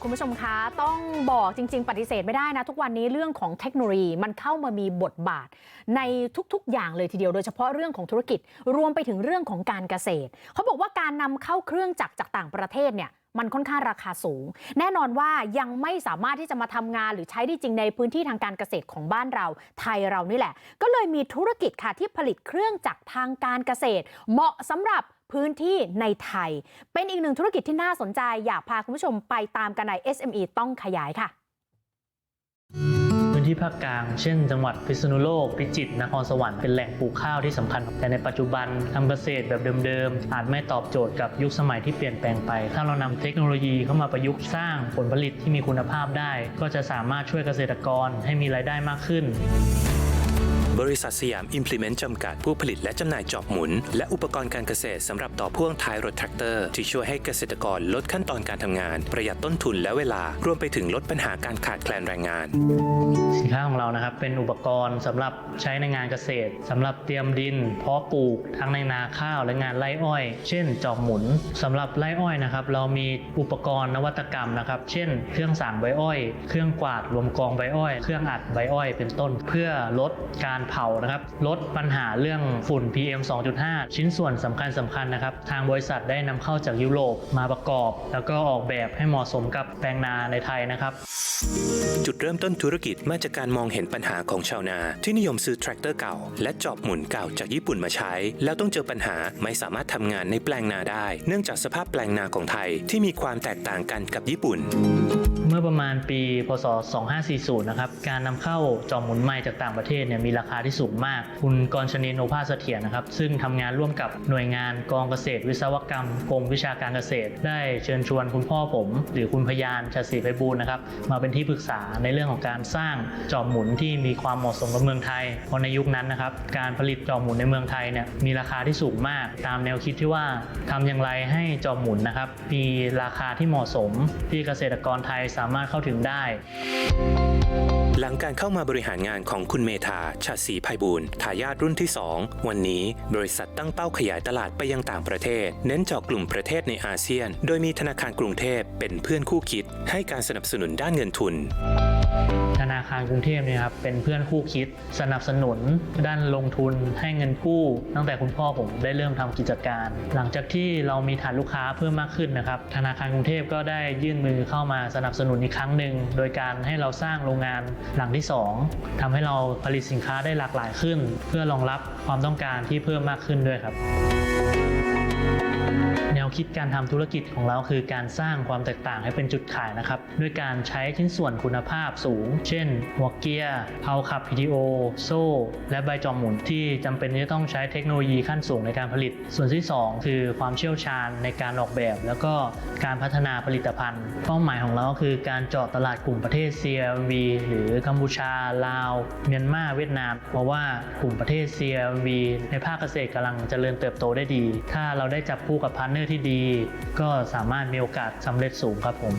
คุณผู้ชมคะต้องบอกจริง ๆ ปฏิเสธไม่ได้นะ ทุกวันนี้เรื่องของเทคโนโลยีมันเข้ามามีบทบาท ในทุก ๆ อย่างเลยทีเดียวโดยเฉพาะเรื่องของธุรกิจรวมไปถึงเรื่องของการเกษตร เขาบอกว่าการนำเข้าเครื่องจักรจากต่างประเทศเนี่ยมันค่อนข้างราคาสูง แน่นอนว่ายังไม่สามารถที่จะมาทำงานหรือใช้ได้จริงในพื้นที่ทางการเกษตรของบ้านเราไทยเรานี่แหละ ก็เลยมีธุรกิจค่ะที่ผลิตเครื่องจักรทางการเกษตร เหมาะสำหรับ พื้นที่ในไทย เป็นอีกหนึ่งธุรกิจที่น่าสนใจ อยากพาคุณผู้ชมไปตามกันใน SME ต้องขยายค่ะ พื้นที่ภาคกลาง เช่น จังหวัดพิษณุโลก พิจิตรนครสวรรค์เป็นแหล่งปลูกข้าวที่สำคัญ แต่ในปัจจุบันทำเกษตรแบบเดิมๆ อาจไม่ตอบโจทย์กับยุคสมัยที่เปลี่ยนแปลงไป ถ้าเรานำเทคโนโลยีเข้ามาประยุกต์สร้างผลผลิตที่มีคุณภาพได้ ก็จะสามารถช่วยเกษตรกรให้มีรายได้มากขึ้น บริษัทสยามอิมพลิเมนต์จำกัดผู้ผลิตและจำหน่ายจอบหมุน และอุปกรณ์การเกษตรสำหรับต่อพ่วงท้ายรถแทรกเตอร์ ที่ช่วยให้เกษตรกรลดขั้นตอนการทำงาน ประหยัดต้นทุนและเวลารวมไปถึงลดปัญหาการขาดแคลนแรงงาน สินค้าของเรานะครับเป็นอุปกรณ์สำหรับใช้ในงานเกษตรสำหรับเตรียมดินเพาะปลูกทั้งในนาข้าวและงานไร่อ้อย เช่น จอบหมุนสำหรับไร่อ้อยนะครับเรามีอุปกรณ์นวัตกรรมนะครับ เช่น เครื่องสางใบอ้อย เครื่องกวาดรวมกองใบอ้อย เครื่องอัดใบอ้อยเป็นต้น เพื่อลดการเผานะครับลดปัญหาเรื่องฝุ่น PM 2.5 ชิ้นส่วนสำคัญสำคัญนะครับ ทางบริษัทได้นำเข้าจากยุโรปมาประกอบ แล้วก็ออกแบบให้เหมาะสมกับแปลงนาในไทยนะครับจุดเริ่มต้นธุรกิจมาจากการมองเห็นปัญหาของชาวนา ที่นิยมซื้อแทรกเตอร์เก่า และจอบหมุนเก่าจากญี่ปุ่นมาใช้ แล้วต้องเจอปัญหาไม่สามารถทำงานในแปลงนาได้ เนื่องจากสภาพแปลงนาของไทยที่มีความแตกต่างกันกับญี่ปุ่น เมื่อประมาณปี พศ 2540 นะครับ การนำเข้าจอหมุนไม้จากต่างประเทศเนี่ยมีราคาที่สูงมาก คุณกรชนินโอภาสเสถียรนะครับ ซึ่งทำงานร่วมกับหน่วยงานกองเกษตร วิศวกรรมกรมวิชาการเกษตร ได้เชิญชวนคุณพ่อผม หรือคุณพยานชาศรีไพบูลย์นะครับมาเป็นที่ปรึกษาในเรื่องของการสร้างจอบหมุนที่มีความเหมาะสมกับเมืองไทยเพราะในยุคนั้นนะครับการผลิตจอบหมุนในเมืองไทยเนี่ยมีราคาที่สูงมาก ตามแนวคิดที่ว่าทำอย่างไรให้จอบหมุนนะครับมีราคาที่เหมาะสมที่เกษตรกรไทยสามารถเข้าถึงได้ หลังการเข้ามาบริหารงานของคุณเมธาชาศรีไพบูลย์ทายาทรุ่นที่ 2 วันนี้บริษัทตั้งเป้าขยายตลาดไปยังต่างประเทศ เน้นเจาะกลุ่มประเทศในอาเซียน โดยมีธนาคารกรุงเทพเป็นเพื่อนคู่คิด ให้การสนับสนุนด้านเงินทุนธนาคารกรุงเทพเนี่ยครับเป็นเพื่อนคู่คิดสนับสนุน ด้านลงทุนให้เงินกู้ ตั้งแต่คุณพ่อผมได้เริ่มทำกิจการ หลังจากที่เรามีฐานลูกค้าเพิ่มมากขึ้นนะครับธนาคารกรุงเทพก็ได้ยื่นมือเข้ามาสนับสนุนอีกครั้งหนึ่งโดยการให้เราสร้างโรงงานหลังที่ 2ทำให้เราผลิตสินค้าได้หลากหลายขึ้น เพื่อรองรับความต้องการที่เพิ่มมากขึ้นด้วยครับ แนวคิดการทำธุรกิจของเราคือการสร้างความแตกต่างให้เป็นจุดขายนะครับ ด้วยการใช้ชิ้นส่วนคุณภาพสูง เช่น หัวเกียร์เพาขับ PTO โซ่ และใบจอมหมุนที่จำเป็นที่จะต้องใช้เทคโนโลยีขั้นสูงในการผลิต ส่วนที่ 2 คือความเชี่ยวชาญในการออกแบบ แล้วก็การพัฒนาผลิตภัณฑ์ เป้าหมายของเราก็คือการเจาะตลาดกลุ่มประเทศ CLV หรือกัมพูชาลาวเมียนมาเวียดนาม เพราะว่ากลุ่มประเทศ CLV ในภาคเกษตรกำลังเจริญเติบโตได้ดี ถ้าเราได้จับคู่กับพาร์ทเนอร์ที่ดี ก็สามารถมีโอกาสสำเร็จสูงครับผม